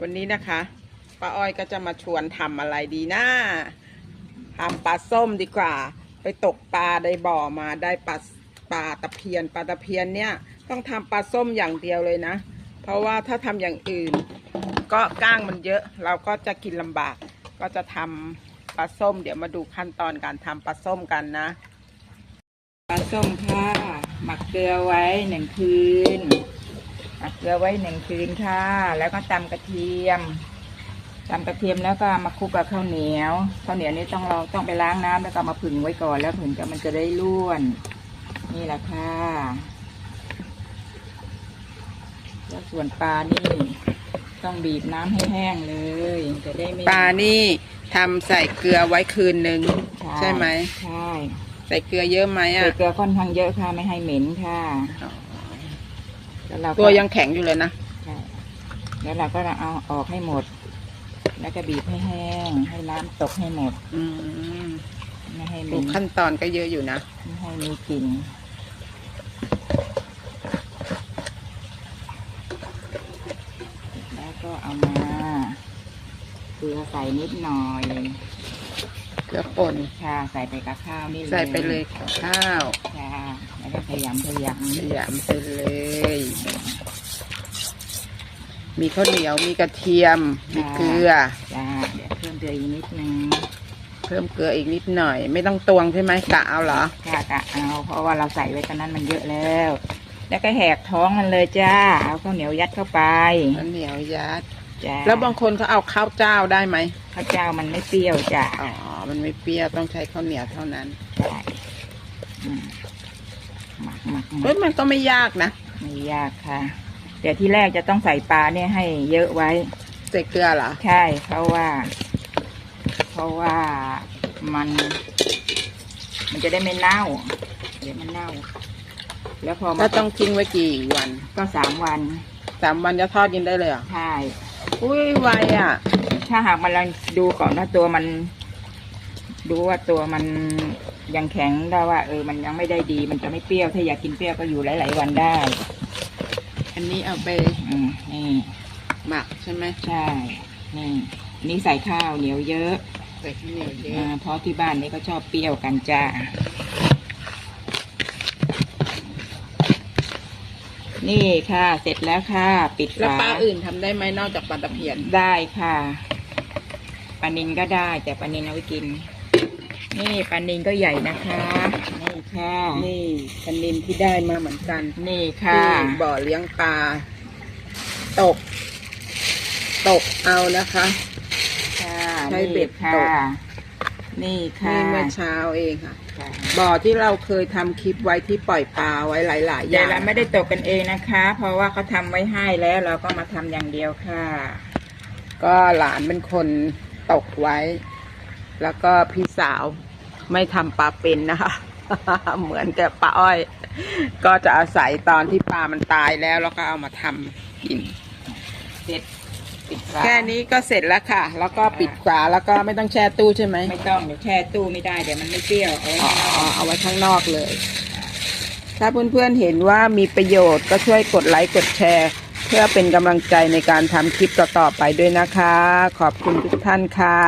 วันนี้นะคะป้าอ้อยก็จะมาชวนทำอะไรดีนะทำปลาส้มดีกว่า ไปตกปลาได้บ่อมาได้ปลาปลาตะเพียนปลาตะเพียนเนี่ยต้องทำปลาส้มอย่างเดียวเลยนะ เพราะว่าถ้าทำอย่างอื่น ก็ก้างมันเยอะ เราก็จะกินลำบาก ก็จะทำปลาส้ม เดี๋ยวมาดูขั้นตอนการทำปลาส้มกันนะ ปลาส้มค่ะหมักเกลือไว้หนึ่งคืน หมักเกลือไว้หนึ่งคืนค่ะ แล้วก็ตำกระเทียมตำกระเทียมแล้วก็มาคลุกกับข้าวเหนียว ข้าวเหนียวนี่ต้องเราต้องไปล้างน้ำแล้วก็มาผึ่งไว้ก่อนแล้วผึ่งก็มันจะได้ร่วน นี่แหละค่ะ แล้วส่วนปลานี่ ต้องบีบน้ำให้แห้งเลยจะได้ไม่ปลานี่ทำใส่เกลือไว้คืนหนึ่งใช่ไหมใช่ ใส่เกลือเยอะไหมใส่อะเกลือค่อนข้างเยอะค่ะไม่ให้เหม็นค่ะ แล้วเราก็ตัวยังแข็งอยู่เลยนะ ใช่แล้วเราก็เอาออกให้หมด แล้วก็บีบให้แห้ง ให้น้ำตกให้หมด อืมไม่ให้เหดูม็นขั้นตอนก็เยอะอยู่นะไม่ให้มีกลิ่นแล้วก็เอามาเกลือใส่นิดหน่อย เกลือป่นค่ะใส่ไปกับข้าวนี่เลยใส่ไปเลยข้าวค่ะแล้วก็ขยำขยขยำไปเลย มีข้าวเหนียวมีกระเทียมมีเกลือำจ้าเดี๋ยวเพิ่มเกลืออีกนิดนึงเพิ่มเกลืออีกนิดหน่อย ไม่ต้องตวงใช่ไหมกะเอาเหรอค่ะกะเอาเพราะว่าเราใส่ไว้ตอนนั้นมันเยอะแล้ว แล้วก็แหกท้องมันเลยจ้าเอาข้าวเหนียวยัดเข้าไปข้าวเหนียวยัดจ้าแล้วบางคนเขาเอาข้าวเจ้าได้ไหมข้าวเจ้ามันไม่เปรี้ยวจ้าอ๋อ มันไม่เปรี้ยวต้องใช้ข้าวเหนียวเท่านั้นใช่อืมหมักหมักหมัเฮ้ยกมันก็ไม่ยากนะไม่ยากค่ะ เดี๋ยวที่แรกจะต้องใส่ปลาเนี่ยให้เยอะไว้ ใส่เกลือเหรอใช่เพราะว่า เพราะว่ามัน มันจะได้ไม่เน่า เดี๋ยวมันเน่า แล้วพอก็มาต้องทิ้งไว้กี่วันก็สามวันสามวันจะทอดกินได้เลยเหรอใช่อุ้ยไวอะ ถ้าหากมันเราดูก่อนว่าตัวมัน ดูว่าตัวมันยังแข็งได้ว่า เออ มันยังไม่ได้ดี มันจะไม่เปรี้ยว ถ้าอยากกินเปรี้ยวก็อยู่หลาย ๆ วันได้ อันนี้เอาไปอืมนี่หมักใช่ไหมใช่ นี่นี่ใส่ข้าวเหนียวเยอะใส่ข้าวเหนียวเยอ่าอะเพราะที่บ้านนี้ก็ชอบเปรี้ยวกันจ้า นี่ค่ะ เสร็จแล้วค่ะ ปิดแล้วฝาปลาอื่นทำได้ไหมนอกจากปลาตะเพียน ได้ค่ะปลานินก็ได้ แต่ปลานินเอาไว้กิน นี่ปลานินก็ใหญ่นะคะ นี่ค่ะนี่ปลานินที่ได้มาเหมือนกันนี่ค่ะที่บ่อเลี้ยงปลาตก ตกเอานะคะ ค่ะใช้เบ็ดค่ะ ตก นี่ค่ะนี่เมื่อเช้าเองค่ะ ค่ะบ่อที่เราเคยทำคลิปไว้ที่ปล่อยปลาไว้หลาย ๆ อเดี๋ยย่าวงเราไม่ได้ตกกันเองนะคะ เพราะว่าเขาทำไว้ให้แล้วเราก็มาทำอย่างเดียวค่ะ ก็หลานเป็นคนตกไว้ แล้วก็พี่สาวไม่ทำปลาเป็นนะคะ เหมือนกับปลาอ้อย ก็จะอาศัยตอนที่ปลามันตายแล้วแล้วก็เอามาทำกิน เสร็จปิดฝาแค่นี้ก็เสร็จแล้วค่ะ แล้วก็ปิดฝาแล้วก็ไม่ต้องแช่ตู้ใช่ไหมไม่ต้องเดี๋ยวแช่ตู้ไม่ได้เดี๋ยวมันไม่เปรี้ยวเอาไว้อ๋อข้างนอกเอาไว้ข้างนอกเลย ถ้าเพื่อนๆเห็นว่ามีประโยชน์ก็ช่วยกดไลค์กดแชร์ เพื่อเป็นกำลังใจในการทำคลิปต่อๆไปด้วยนะคะ ขอบคุณทุกท่านค่ะ